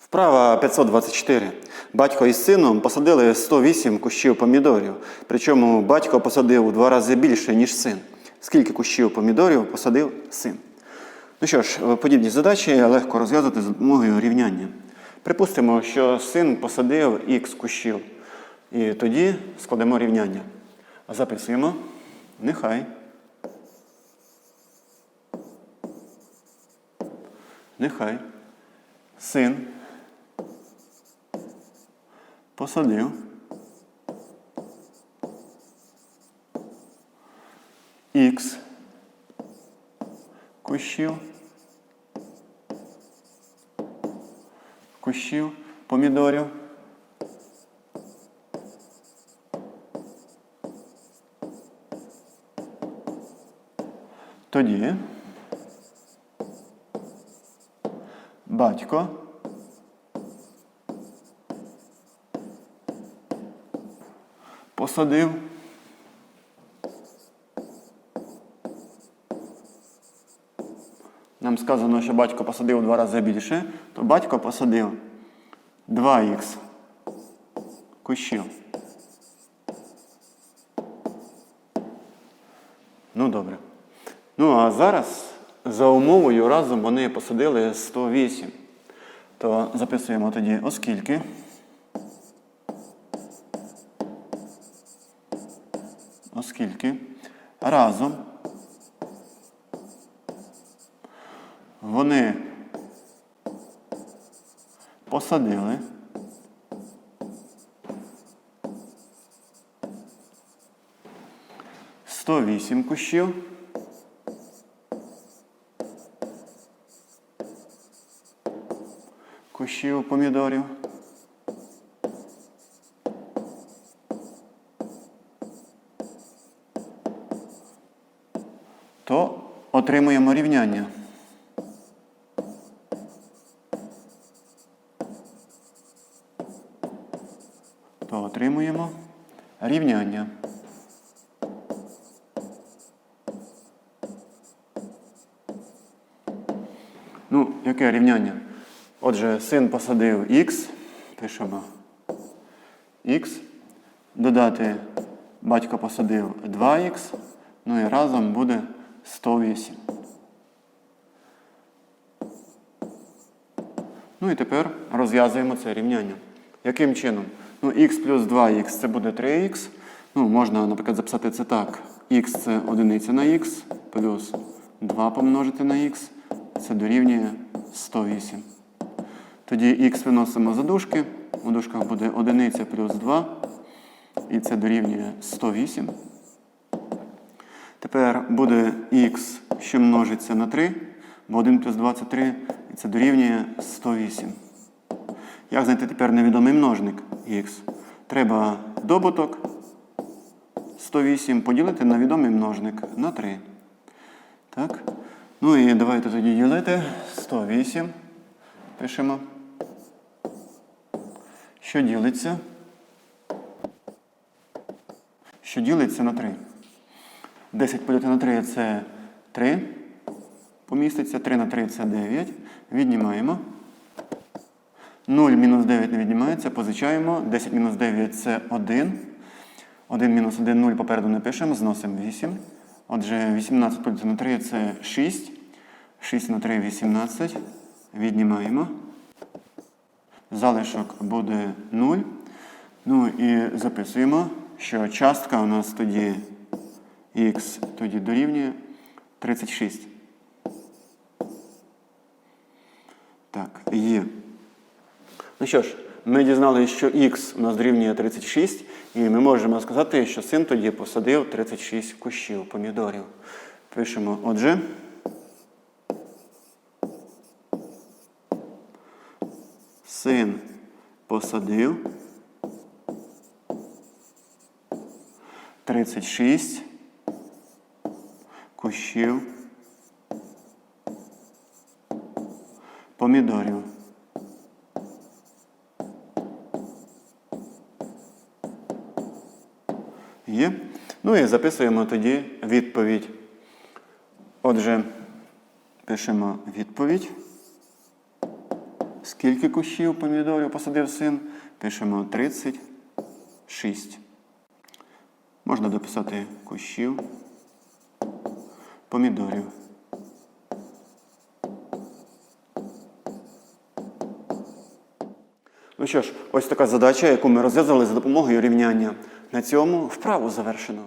Вправа 524. Батько із сином посадили 108 кущів помідорів. Причому батько посадив у два рази більше, ніж син. Скільки кущів помідорів посадив син? Ну що ж, подібні задачі легко розв'язати за допомогою рівняння. Припустимо, що син посадив х кущів. І тоді складемо рівняння. Записуємо. Нехай. Нехай. Син посадив. Х кущів, кущів. Помідорів. Тоді. Батько посадив Нам сказано, що батько посадив два рази більше, то батько посадив 2х кущів. Ну, добре. Ну, а зараз за умовою разом вони посадили 108. То записуємо тоді, оскільки. Оскільки разом вони посадили сто вісім кущів. Кущів помідорів. То отримуємо рівняння. то отримуємо рівняння. Ну, яке рівняння? Отже, син посадив х, пишемо х, додати батько посадив 2х, ну і разом буде 108. Ну і тепер розв'язуємо це рівняння. Яким чином? Ну, х плюс 2х це буде 3х. Ну, можна, наприклад, записати це так. х це одиниця на х, плюс 2 помножити на х, це дорівнює 108. Тоді х виносимо за дужки. У дужках буде одиниця плюс 2. І це дорівнює 108. Тепер буде х, що множиться на 3, бо 1 плюс 2 це 3, і це дорівнює 108. Як знайти тепер невідомий множник х? Треба добуток 108 поділити на відомий множник на 3. Так? Ну і давайте тоді ділити 108. Пишемо. Що ділиться? Що ділиться на 3? 10 поділити на 3 це 3. Поміститься 3 на 3 це 9. Віднімаємо. 0 мінус 9 не віднімається, позичаємо. 10 мінус 9 це 1. 1 мінус 1 0 попереду не пишемо, зносимо 8. Отже, 18 поділити на 3 це 6. 6 на 3 18. Віднімаємо. Залишок буде 0. Ну і записуємо, що частка у нас тоді х тоді дорівнює 36. Так, є. Ну що ж, ми дізналися, що х у нас дорівнює 36, і ми можемо сказати, що син тоді посадив 36 кущів помідорів. Пишемо, отже. Син посадив 36 кущів помідорів. Є. Ну і записуємо тоді відповідь. Отже, пишемо відповідь. Скільки кущів помідорів посадив син? Пишемо 36. Можна дописати кущів помідорів. Ну що ж, ось така задача, яку ми розв'язали за допомогою рівняння. На цьому вправу завершено.